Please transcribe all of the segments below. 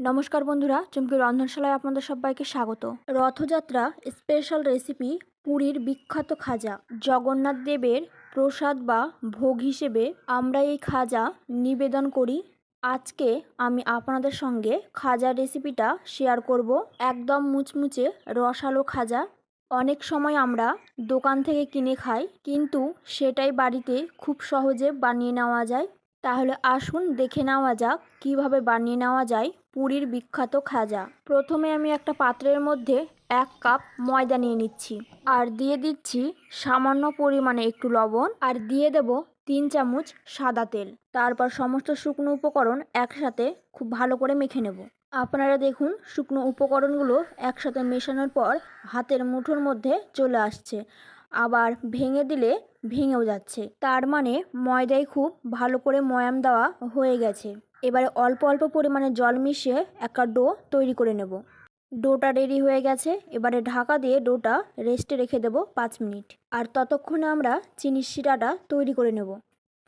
নমস্কার বন্ধুরা, চুমকি রন্ধনশালায় আপনাদের সবাইকে স্বাগত। রথযাত্রা স্পেশাল রেসিপি পুরীর বিখ্যাত খাজা। জগন্নাথ দেবের প্রসাদ বা ভোগ হিসেবে আমরা এই খাজা নিবেদন করি। আজকে আমি আপনাদের সঙ্গে খাজার রেসিপিটা শেয়ার করব। একদম মুচমুচে রসালো খাজা। অনেক সময় আমরা দোকান থেকে কিনে খাই, কিন্তু সেটাই বাড়িতে খুব সহজে বানিয়ে নেওয়া যায়। তাহলে আসুন দেখে নেওয়া যাক কীভাবে বানিয়ে নেওয়া যায় পুরীর বিখ্যাত খাজা। প্রথমে আমি একটা পাত্রের মধ্যে এক কাপ ময়দা নিয়ে নিচ্ছি আর দিয়ে দিচ্ছি সামান্য পরিমাণে একটু লবণ আর দিয়ে দেব তিন চামচ সাদা তেল। তারপর সমস্ত শুকনো উপকরণ একসাথে খুব ভালো করে মেখে নেব। আপনারা দেখুন শুকনো উপকরণগুলো একসাথে মেশানোর পর হাতের মুঠোর মধ্যে চলে আসছে। আবার ভেঙে দিলে ভেঙেও যাচ্ছে। তার মানে ময়দায় খুব ভালো করে ময়াম দেওয়া হয়ে গেছে। এবারে অল্প অল্প পরিমাণে জল মিশিয়ে একটা ডো তৈরি করে নেব। ডোটা রেডি হয়ে গেছে। এবারে ঢাকা দিয়ে ডোটা রেস্টে রেখে দেব পাঁচ মিনিট। আর ততক্ষণে আমরা চিনির শিরাটা তৈরি করে নেব।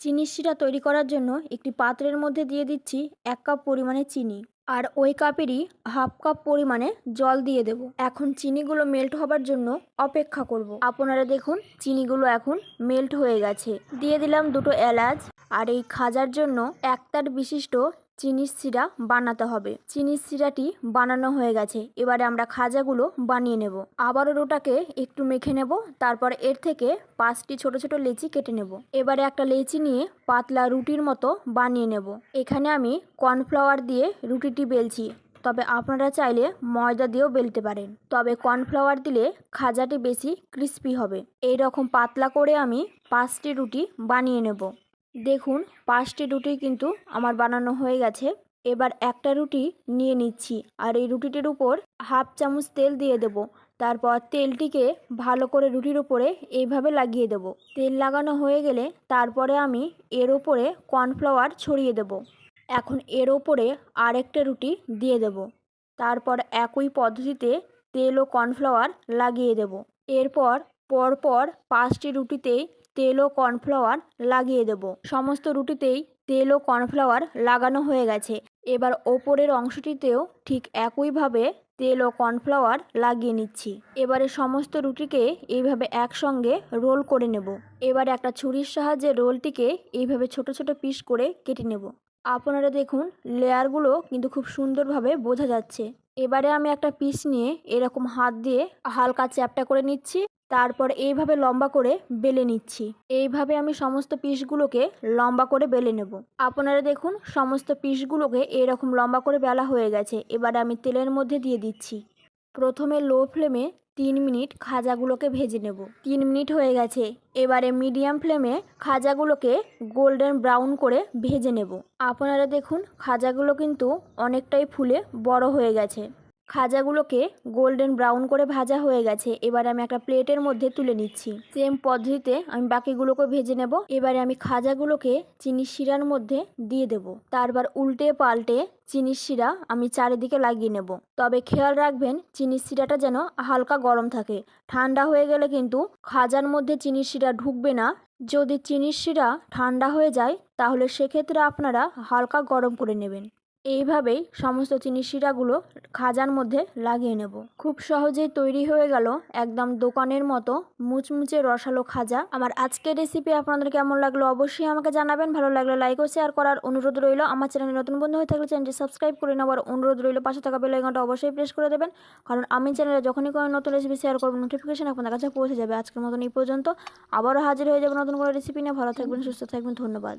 চিনির শিরা তৈরি করার জন্য একটি পাত্রের মধ্যে দিয়ে দিচ্ছি এক কাপ পরিমাণে চিনি। আর ওই কাপেরই হাফ কাপ পরিমাণে জল দিয়ে দেব এখন চিনিগুলো মেল্ট হবার জন্য অপেক্ষা করব। আপনারা দেখুন, চিনিগুলো এখন মেল্ট হয়ে গেছে দিয়ে দিলাম দুটো এলাচ আর এই খাজার জন্য একতার বিশিষ্ট চিনির শিরা বানাতে হবে। চিনির শিরাটি বানানো হয়ে গেছে। এবারে আমরা খাজাগুলো বানিয়ে নেব। আবারও ওটাকে একটু মেখে নেব। তারপর এর থেকে পাঁচটি ছোট ছোট লেচি কেটে নেব। এবারে একটা লেচি নিয়ে পাতলা রুটির মতো বানিয়ে নেব। এখানে আমি কর্নফ্লাওয়ার দিয়ে রুটিটি বেলছি। তবে আপনারা চাইলে ময়দা দিয়েও বেলতে পারেন। তবে কর্নফ্লাওয়ার দিলে খাজাটি বেশি ক্রিস্পি হবে। এই রকম পাতলা করে আমি পাঁচটি রুটি বানিয়ে নেব। দেখুন, পাঁচটি রুটি কিন্তু আমার বানানো হয়ে গেছে। এবার একটা রুটি নিয়ে নিচ্ছি আর এই রুটিটির উপর হাফ চামচ তেল দিয়ে দেব। তারপর তেলটিকে ভালো করে রুটির উপরে এইভাবে লাগিয়ে দেব। তেল লাগানো হয়ে গেলে তারপরে আমি এর ওপরে কর্নফ্লাওয়ার ছড়িয়ে দেব। এখন এর ওপরে আরেকটা রুটি দিয়ে দেব। তারপর একই পদ্ধতিতে তেল ও কর্নফ্লাওয়ার লাগিয়ে দেব। এরপর, পরপর পাঁচটি রুটিতেই তেল ও কর্নফ্লাওয়ার লাগিয়ে দেব। সমস্ত রুটিতেই তেল ও কর্নফ্লাওয়ার লাগানো হয়ে গেছে। এবার ওপরের অংশটিতেও ঠিক একইভাবে তেল ও কর্নফ্লাওয়ার লাগিয়ে নিচ্ছি। এবারে সমস্ত রুটিকে এইভাবে একসঙ্গে রোল করে নেব। এবারে একটা ছুরির সাহায্যে রোলটিকে এইভাবে ছোট ছোট পিস করে কেটে নেব। আপনারা দেখুন, লেয়ারগুলো কিন্তু খুব সুন্দরভাবে বোঝা যাচ্ছে। এবারে আমি একটা পিস নিয়ে এরকম হাত দিয়ে হালকা চ্যাপটা করে নিচ্ছি, তারপর এইভাবে লম্বা করে বেলে নিচ্ছি। এইভাবে আমি সমস্ত পিসগুলোকে লম্বা করে বেলে নেব। আপনারা দেখুন, সমস্ত পিসগুলোকে এরকম লম্বা করে বেলা হয়ে গেছে। এবারে আমি তেলের মধ্যে দিয়ে দিচ্ছি। প্রথমে লো ফ্লেমে তিন মিনিট খাজাগুলোকে ভেজে নেব। তিন মিনিট হয়ে গেছে। এবারে মিডিয়াম ফ্লেমে খাজাগুলোকে গোল্ডেন ব্রাউন করে ভেজে নেব। আপনারা দেখুন, খাজাগুলো কিন্তু অনেকটাই ফুলে বড় হয়ে গেছে। খাজাগুলোকে গোল্ডেন ব্রাউন করে ভাজা হয়ে গেছে। এবার আমি একটা প্লেটের মধ্যে তুলে নিচ্ছি। সেম পদ্ধতিতে আমি বাকিগুলোকে ভেজে নেব। এবারে আমি খাজাগুলোকে চিনির শিরার মধ্যে দিয়ে দেব। তারপর উল্টে পাল্টে চিনির শিরা আমি চারিদিকে লাগিয়ে নেব। তবে খেয়াল রাখবেন, চিনির শিরাটা যেন হালকা গরম থাকে। ঠান্ডা হয়ে গেলে কিন্তু খাজার মধ্যে চিনির শিরা ঢুকবে না। যদি চিনির শিরা ঠান্ডা হয়ে যায়, তাহলে সেক্ষেত্রে আপনারা হালকা গরম করে নেবেন। এইভাবেই সমস্ত চিনি শিরাগুলো খাজার মধ্যে লাগিয়ে নেব। খুব সহজেই তৈরি হয়ে গেল একদম দোকানের মতো মুচমুচে রসালো খাজা। আমার আজকের রেসিপি আপনাদের কেমন লাগল অবশ্যই আমাকে জানাবেন। ভালো লাগলে লাইক ও শেয়ার করার অনুরোধ রইল। আমার চ্যানেলে নতুন বন্ধু হয়ে থাকলে চ্যানেলটি সাবস্ক্রাইব করে নেওয়ার অনুরোধ রইল। পাশে থাকা বেল আইকনটা অবশ্যই প্রেস করে দেবেন। কারণ আমি চ্যানেলে যখনই কোনো নতুন রেসিপি শেয়ার করব নোটিফিকেশন আপনাদের কাছে পৌঁছে যাবে। আজকের মতন এই পর্যন্ত। আবারও হাজির হয়ে যাবে নতুন কোনো রেসিপি নিয়ে। ভালো থাকবেন, সুস্থ থাকবেন, ধন্যবাদ।